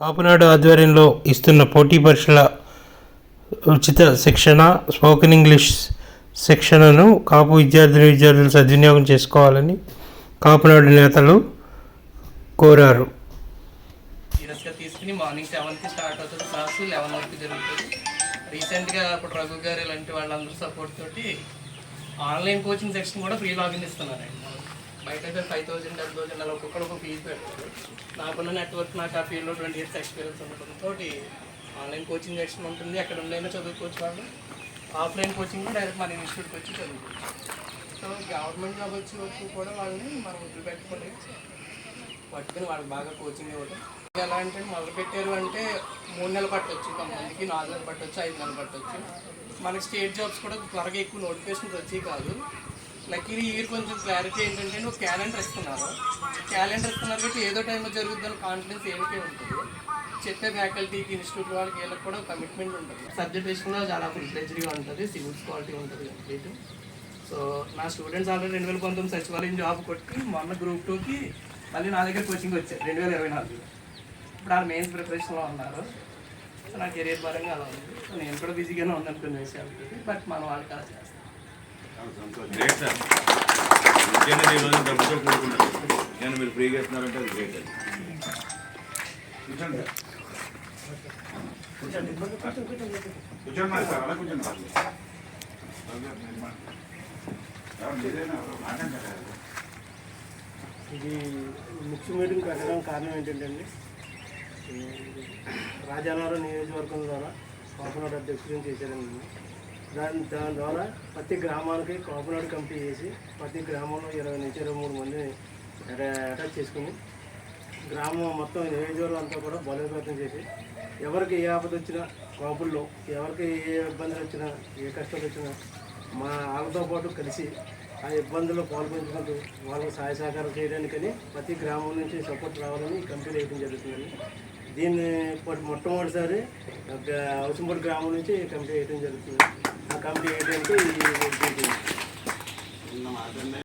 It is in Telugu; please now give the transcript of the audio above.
కాపునాడు ఆధ్వర్యంలో ఇస్తున్న పోటీ పరీక్షల ఉచిత శిక్షణ స్పోకెన్ ఇంగ్లీష్ శిక్షణను కాపు విద్యార్థిని విద్యార్థులు సద్వినియోగం చేసుకోవాలని కాపునాడు నేతలు కోరారు. తీసుకుని మార్నింగ్ సెవెన్కి స్టార్ట్ అవుతుంది క్లాస్ లెవెన్ వరకు జరుగుతుంది. రీసెంట్గా అప్పుడు రఘు గారు ఇలాంటి వాళ్ళందరూ సపోర్ట్ తోటి ఆన్లైన్ కోచింగ్ సెక్షన్ కూడా ఫ్రీ లాగిన్ ఇస్తున్నారండి. బయట అయితే ఫైవ్ థౌసండ్ టెన్ థౌసండ్ అలా ఒక్కొక్కరు ఒక ఫీజు పెడతారు. నాకున్న నెట్వర్క్ నాకు ఆ ఫీల్డ్లో ట్వంటీ ఇయర్స్ ఎక్స్పీరియన్స్ ఉండడంతో ఆన్లైన్ కోచింగ్ సెక్షన్ ఉంటుంది. ఎక్కడ ఉండైనా చదువుకోవచ్చు వాళ్ళు. ఆఫ్లైన్ కోచింగ్ కూడా డైరెక్ట్ మన ఇన్స్టిట్యూట్కి వచ్చి చదువుకోవచ్చు. సో గవర్నమెంట్ జాబ్ వచ్చే వరకు కూడా వాళ్ళని మనం వదిలిపెట్టుకోలేదు. పట్టుకుని వాళ్ళకి బాగా కోచింగ్ ఇవ్వడం ఎలా అంటే మొదలు పెట్టారు అంటే మూడు నెలలు పట్టవచ్చు కొంతమందికి నాలుగు నెలలు పట్టవచ్చు ఐదు నెలలు పట్టవచ్చు మనకి స్టేట్ జాబ్స్ కూడా త్వరగా ఎక్కువ నోటిఫికేషన్స్ వచ్చి కాదు. లక్కీ ఇయర్ కొంచెం క్లారిటీ ఏంటంటే నువ్వు క్యాలెండర్ ఇస్తున్నారు క్యాలెండర్ ఇస్తున్నారు కాబట్టి ఏదో టైంలో జరుగుతుందని కాన్ఫిడెన్స్ ఏమిటే ఉంటుంది. చెప్పే ఫ్యాకల్టీకి ఇన్స్టిట్యూట్ వాళ్ళకి వీళ్ళకి కూడా కమిట్మెంట్ ఉంటుంది. సబ్జెక్ట్ విషయంలో చాలా ప్రిఫ్లెజ్డ్గా ఉంటుంది సివిల్స్ క్వాలిటీ ఉంటుంది కంప్లీట్ సో నా స్టూడెంట్స్ ఆల్రెడీ రెండు వేల పంతొమ్మిది సచివాలయం జాబ్ కొట్టి మొన్న గ్రూప్ టూకి మళ్ళీ నా దగ్గర కోచింగ్ వచ్చారు రెండు వేల ఇరవై నాలుగులో. ఇప్పుడు ఆ మెయిన్స్ ప్రిపరేషన్లో ఉన్నారు. సో నా కెరీర్ పరంగా అలా ఉంది. సో నేను కూడా బిజీగానే ఉన్నాను కొన్ని విషయాలు బట్ మన వాళ్ళకి కాదు. గ్రేట్ సార్ ముఖ్యంగా ఈ డబ్బుతో కూడుకున్నారు నేను మీరు ఫ్రీగా ఇస్తున్నారంటే అది గ్రేట్ అది కూర్చోండి సార్ అలా కూర్చోండి ఇది ముఖ్య మీటింగ్ పెట్టడం కారణం ఏంటంటే రాజానగరం నియోజకవర్గం ద్వారా కాపునాడు అధ్యక్షులను చేశారండి దాని దాని ద్వారా ప్రతి గ్రామానికి కాపునాడు కమిటీ చేసి ప్రతి గ్రామంలో ఇరవై నుంచి ఇరవై మూడు మందిని అటా- అటాచ్ చేసుకుని గ్రామం మొత్తం నియోజకవర్గం అంతా కూడా బలోపేతం చేసి ఎవరికి ఏ ఆపద వచ్చినా కాపుల్లో ఎవరికి ఏ ఇబ్బందులు వచ్చినా ఏ కష్టాలు వచ్చినా మా వాళ్ళతో పాటు కలిసి ఆ ఇబ్బందుల్లో పాల్పంచుకుంటూ వాళ్ళకి సహాయ సహకారం చేయడానికని ప్రతి గ్రామం నుంచి సపోర్ట్ రావాలని ఈ కమిటీ వేయడం జరుగుతుందని దీన్ని ఇప్పటి మొట్టమొదటిసారి అవసంపూడి గ్రామం నుంచి ఈ కమిటీ వేయడం జరుగుతుంది. కమిటీ వేయడానికి ఈ- ఈ-